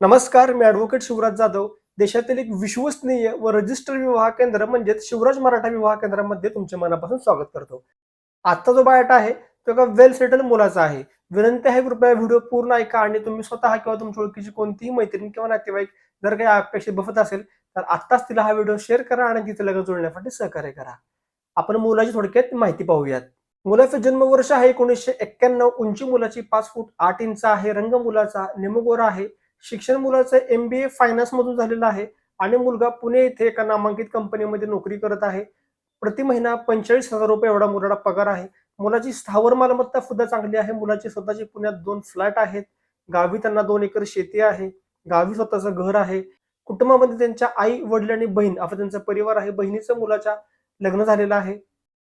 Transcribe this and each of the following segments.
नमस्कार मी ॲडव्होकेट शिवराज जाधव. देशातील एक विश्वसनीय व रजिस्टर विवाह केंद्र म्हणजेच शिवराज मराठा विवाह केंद्रामध्ये तुमचे मनापासून स्वागत करतो. आजचा जो बायोटा आहे तो एका वेल सेटल मुलाचा आहे. विनंती आहे कृपया व्हिडिओ पूर्ण ऐका आणि तुम्ही स्वतः किंवा तुमच्या ओळखीची कोणतीही मैत्रीण किंवा नातेवाईक जर काही अपेक्षित बसत असेल तर आत्ताच तिला हा व्हिडिओ शेअर करा आणि तिथे लगेच जोडण्यासाठी सहकार्य करा. आपण मुलाची थोडक्यात माहिती पाहूयात. मुलाचं जन्मवर्ष आहे एकोणीसशे एक्क्याण्णव. उंची मुलाची पाच फूट आठ इंच आहे. रंग मुलाचा निमगोरा आहे. शिक्षण मुलाचं एम बी ए फायनान्स मधून झालेलं आहे आणि मुलगा पुणे येथे एका नामांकित कंपनीमध्ये नोकरी करत आहे. प्रति महिना पंचेचाळीस हजार रुपये एवढा मुलाला पगार आहे. मुलाची स्थावर मालमत्ता सुद्धा चांगली आहे. मुलाची स्वतःची पुण्यात दोन फ्लॅट आहेत. गावी त्यांना दोन एकर शेती आहे. गावी स्वतःचं घर आहे. कुटुंबामध्ये त्यांच्या आई वडील आणि बहीण असं त्यांचा परिवार आहे. बहिणीचं मुलाच्या लग्न झालेलं आहे.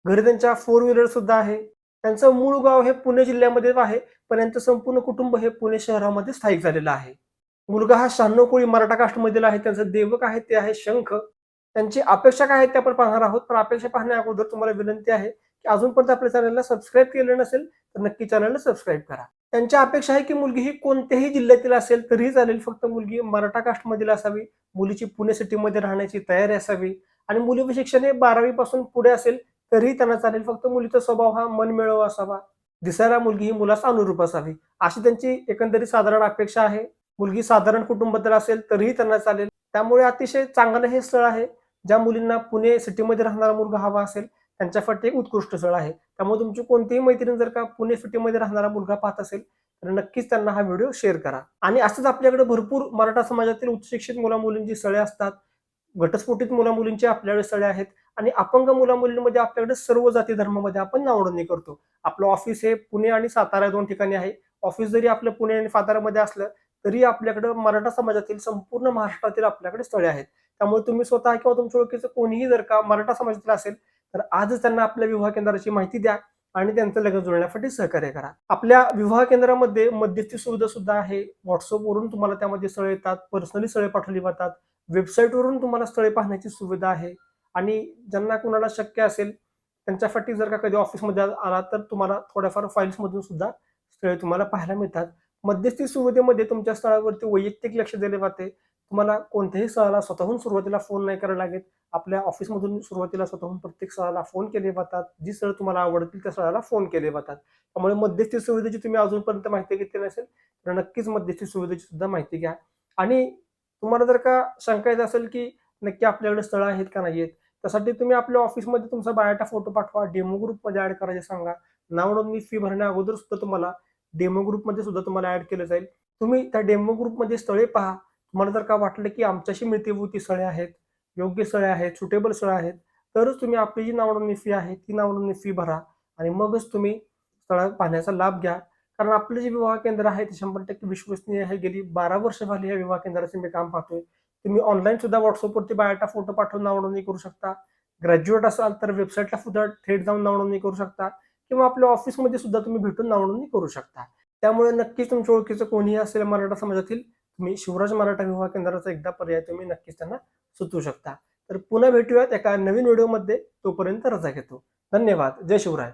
घरी त्यांच्या फोर व्हीलर सुद्धा आहे. त्यांचं मूळ गाव हे पुणे जिल्ह्यामध्ये आहे. पण यांचं संपूर्ण कुटुंब हे पुणे शहरामध्ये स्थायिक झालेलं आहे. मुलगा हा शहाण्णव कोळी मराठा कास्टमधील आहे त्यांचं देवक आहे ते आहे शंख. त्यांची अपेक्षा काय आहे ते आपण पाहणार आहोत. पण अपेक्षा पाहण्या अगोदर तुम्हाला विनंती आहे की अजूनपर्यंत आपल्या चॅनलला सबस्क्राईब केलं नसेल तर नक्की चॅनलला सबस्क्राईब करा. त्यांची अपेक्षा आहे की मुलगी ही कोणत्याही जिल्ह्यातील असेल तरीही चालेल. फक्त मुलगी मराठा कास्टमधील असावी मुलीची पुणे सिटीमध्ये राहण्याची तयारी असावी. आणि मुलीचं शिक्षण हे बारावीपासून पुढे असेल तरीही त्यांना चालेल. फक्त मुलीचा स्वभाव हा मनमिळव असावा. दिसायला मुलगी ही मुलास अनुरूप असावी. अशी त्यांची एकंदरीत साधारण अपेक्षा आहे. मुलगी साधारण कुटुंबातील असेल तरीही त्यांना चालेल. त्यामुळे अतिशय चांगलं हे स्थळ आहे ज्या मुलींना पुणे सिटीमध्ये राहणारा मुलगा हवा असेल त्यांच्यासाठी एक उत्कृष्ट स्थळ आहे. त्यामुळे तुमची कोणतीही मैत्रीण जर का पुणे सिटीमध्ये राहणारा मुलगा पाहत असेल तर नक्कीच त्यांना हा व्हिडिओ शेअर करा. आणि असंच आपल्याकडे भरपूर मराठा समाजातील उच्च शिक्षित मुला मुलींची स्थळे असतात घटस्फोटित मुला मुलींची आपल्याकडे स्थळे आहेत आणि अपंग मुला मुलींमध्ये आपल्याकडे सर्व जाती धर्मामध्ये आपण नावडणी करतो. आपलं ऑफिस हे पुणे आणि सातारा दोन ठिकाणी आहे. ऑफिस जरी आपलं पुणे आणि सातारामध्ये असलं तरी आपल्याकडे मराठा समाजातील संपूर्ण महाराष्ट्रातील आपल्याकडे स्थळे आहेत. त्यामुळे तुम्ही स्वतः किंवा तुमच्या ओळखीचं कोणीही जर का मराठा समाजातील असेल तर आजच त्यांना आपल्या विवाह केंद्राची माहिती द्या आणि त्यांचं लग्न जुळण्यासाठी सहकार्य करा. आपल्या विवाह केंद्रामध्ये मध्यस्थी सुविधा सुद्धा आहे. व्हॉट्सअपवरून तुम्हाला त्यामध्ये स्थळे येतात पर्सनली स्थळे पाठवली जातात. वेबसाईटवरून तुम्हाला स्थळे पाहण्याची सुविधा आहे. आणि ज्यांना कुणाला शक्य असेल त्यांच्यासाठी जर का कधी ऑफिसमध्ये आला तर तुम्हाला थोड्याफार फाईल्समधून सुद्धा स्थळे तुम्हाला पाहायला मिळतात. मध्यस्थी सुविधेमध्ये तुमच्या स्थळावरती वैयक्तिक लक्ष दिले जाते. तुम्हाला कोणत्याही स्थळाला स्वतःहून सुरुवातीला फोन नाही करायला लागेल आपल्या ऑफिसमधून सुरुवातीला स्वतःहून प्रत्येक स्थळाला फोन केले जातात. जी स्थळ तुम्हाला आवडतील त्या स्थळाला फोन केले जातात. त्यामुळे मध्यस्थी सुविधेची तुम्ही अजूनपर्यंत माहिती घेतली नसेल तर नक्कीच मध्यस्थी सुविधेची सुद्धा माहिती घ्या. आणि तुम्हाला जर का शंका येत असेल की नक्की आपल्याकडे स्थळं आहेत का नाही आहेत त्यासाठी तुम्ही आपल्या ऑफिसमध्ये तुमचा बायोटा फोटो पाठवा डेमो ग्रुपमध्ये ऍड करायचे सांगा. नाव नोंदणी फी भरण्या अगोदर सुद्धा तुम्हाला डेमो ग्रुपमध्ये सुद्धा तुम्हाला ऍड केलं जाईल. तुम्ही त्या डेमो ग्रुपमध्ये स्थळे पहा. तुम्हाला जर का वाटलं की आमच्याशी मिळतीभूती स्थळे आहेत योग्य स्थळे आहेत सुटेबल स्थळे आहेत तरच तुम्ही आपली जी नावनोंदणी फी आहे ती नावनोंदणी फी भरा आणि मगच तुम्ही स्थळ पाहण्याचा लाभ घ्या. कारण आपलं जे विवाह केंद्र आहे ते शंभर टक्के विश्वसनीय आहे. गेली बारा वर्ष झाली या विवाह केंद्राचे मी काम पाहतोय. तुम्ही ऑनलाईन सुद्धा व्हॉट्सअपवरती बायोटा फोटो पाठवून नावनोंदणी करू शकता. ग्रॅज्युएट असाल तर वेबसाईटला सुद्धा थेट जाऊन नावनोंदणी करू शकता. किंवा आपल्या ऑफिसमध्ये सुद्धा तुम्ही भेटून नावनोंदणी करू शकता. त्यामुळे नक्कीच तुमच्या ओळखीचं कोणीही असेल मराठा समाजातील तुम्ही शिवराज मराठा विवाह केंद्राचा एकदा पर्याय तुम्ही नक्कीच त्यांना सुचवू शकता. तर पुन्हा भेटूयात एका नवीन व्हिडिओमध्ये. तोपर्यंत रजा घेतो. धन्यवाद. जय शिवराय.